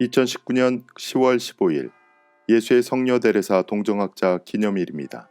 2019년 10월 15일 예수의 성녀 대레사 동정학자 기념일입니다.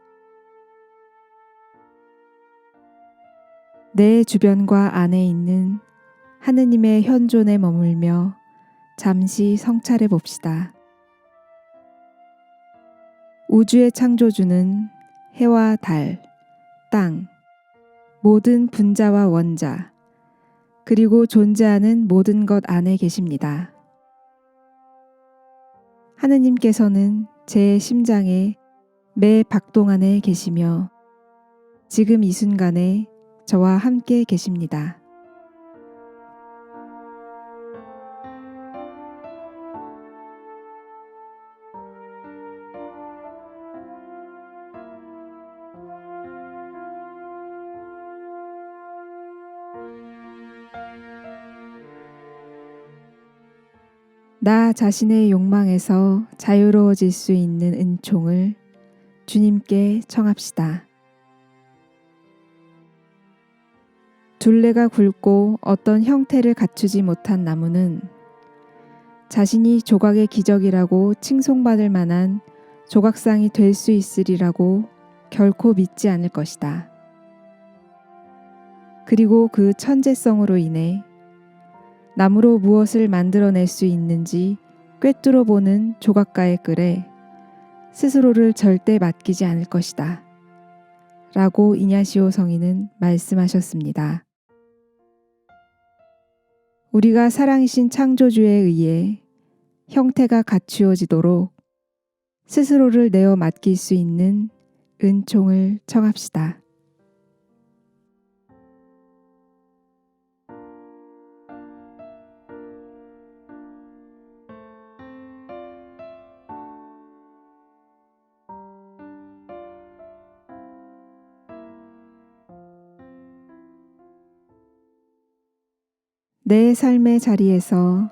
내 주변과 안에 있는 하느님의 현존에 머물며 잠시 성찰해 봅시다. 우주의 창조주는 해와 달, 땅, 모든 분자와 원자, 그리고 존재하는 모든 것 안에 계십니다. 하느님께서는 제 심장의 매 박동 안에 계시며 지금 이 순간에 저와 함께 계십니다. 나 자신의 욕망에서 자유로워질 수 있는 은총을 주님께 청합시다. 둘레가 굵고 어떤 형태를 갖추지 못한 나무는 자신이 조각의 기적이라고 칭송받을 만한 조각상이 될 수 있으리라고 결코 믿지 않을 것이다. 그리고 그 천재성으로 인해 나무로 무엇을 만들어낼 수 있는지 꿰뚫어 보는 조각가의 글에 스스로를 절대 맡기지 않을 것이다. 라고 이냐시오 성인은 말씀하셨습니다. 우리가 사랑이신 창조주에 의해 형태가 갖추어지도록 스스로를 내어 맡길 수 있는 은총을 청합시다. 내 삶의 자리에서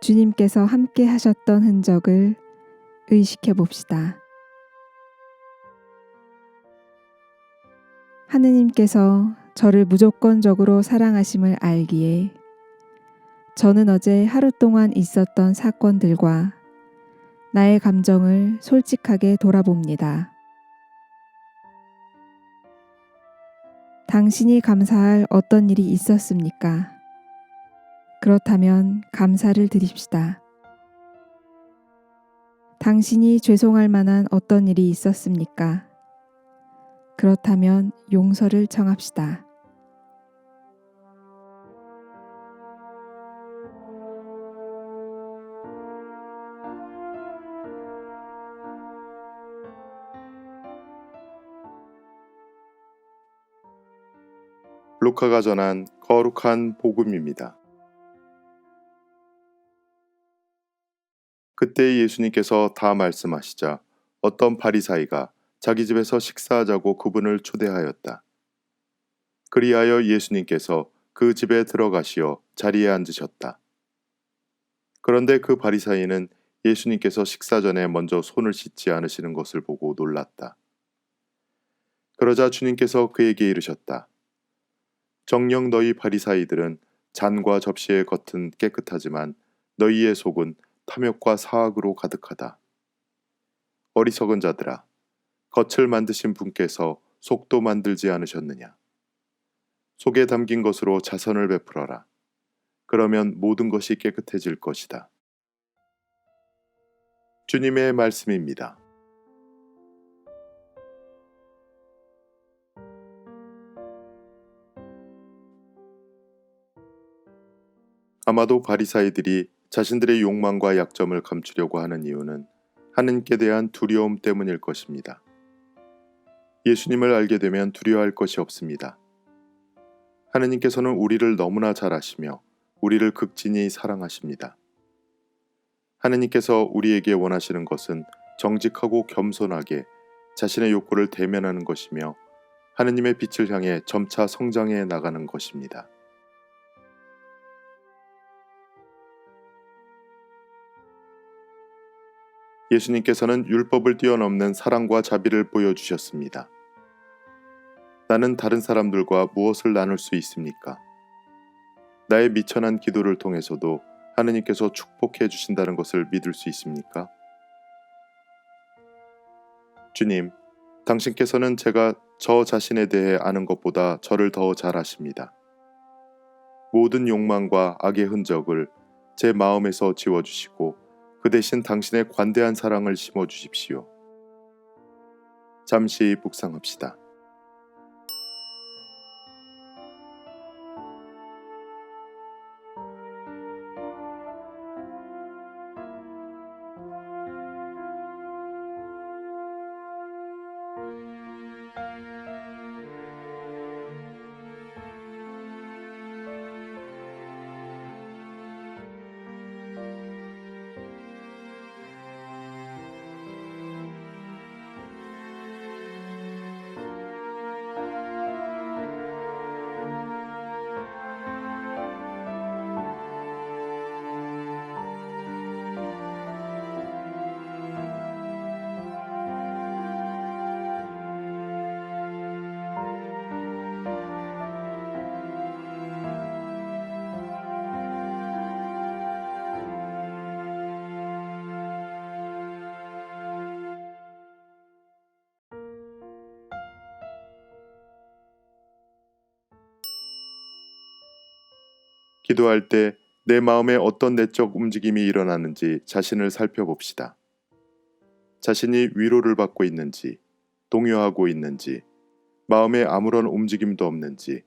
주님께서 함께 하셨던 흔적을 의식해 봅시다. 하느님께서 저를 무조건적으로 사랑하심을 알기에 저는 어제 하루 동안 있었던 사건들과 나의 감정을 솔직하게 돌아봅니다. 당신이 감사할 어떤 일이 있었습니까? 그렇다면 감사를 드립시다. 당신이 죄송할 만한 어떤 일이 있었습니까? 그렇다면 용서를 청합시다. 루카가 전한 거룩한 복음입니다. 그때 예수님께서 다 말씀하시자 어떤 바리사이가 자기 집에서 식사하자고 그분을 초대하였다. 그리하여 예수님께서 그 집에 들어가시어 자리에 앉으셨다. 그런데 그 바리사이는 예수님께서 식사 전에 먼저 손을 씻지 않으시는 것을 보고 놀랐다. 그러자 주님께서 그에게 이르셨다. 정녕 너희 바리사이들은 잔과 접시의 겉은 깨끗하지만 너희의 속은 탐욕과 사악으로 가득하다. 어리석은 자들아, 겉을 만드신 분께서 속도 만들지 않으셨느냐? 속에 담긴 것으로 자선을 베풀어라. 그러면 모든 것이 깨끗해질 것이다. 주님의 말씀입니다. 아마도 바리사이들이 자신들의 욕망과 약점을 감추려고 하는 이유는 하느님께 대한 두려움 때문일 것입니다. 예수님을 알게 되면 두려워할 것이 없습니다. 하느님께서는 우리를 너무나 잘 아시며 우리를 극진히 사랑하십니다. 하느님께서 우리에게 원하시는 것은 정직하고 겸손하게 자신의 욕구를 대면하는 것이며 하느님의 빛을 향해 점차 성장해 나가는 것입니다. 예수님께서는 율법을 뛰어넘는 사랑과 자비를 보여주셨습니다. 나는 다른 사람들과 무엇을 나눌 수 있습니까? 나의 미천한 기도를 통해서도 하느님께서 축복해 주신다는 것을 믿을 수 있습니까? 주님, 당신께서는 제가 저 자신에 대해 아는 것보다 저를 더 잘 아십니다. 모든 욕망과 악의 흔적을 제 마음에서 지워주시고 그 대신 당신의 관대한 사랑을 심어 주십시오. 잠시 묵상합시다. 기도할 때 내 마음에 어떤 내적 움직임이 일어나는지 자신을 살펴봅시다. 자신이 위로를 받고 있는지, 동요하고 있는지, 마음에 아무런 움직임도 없는지,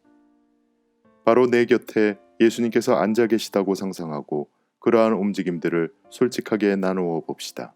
바로 내 곁에 예수님께서 앉아 계시다고 상상하고 그러한 움직임들을 솔직하게 나누어 봅시다.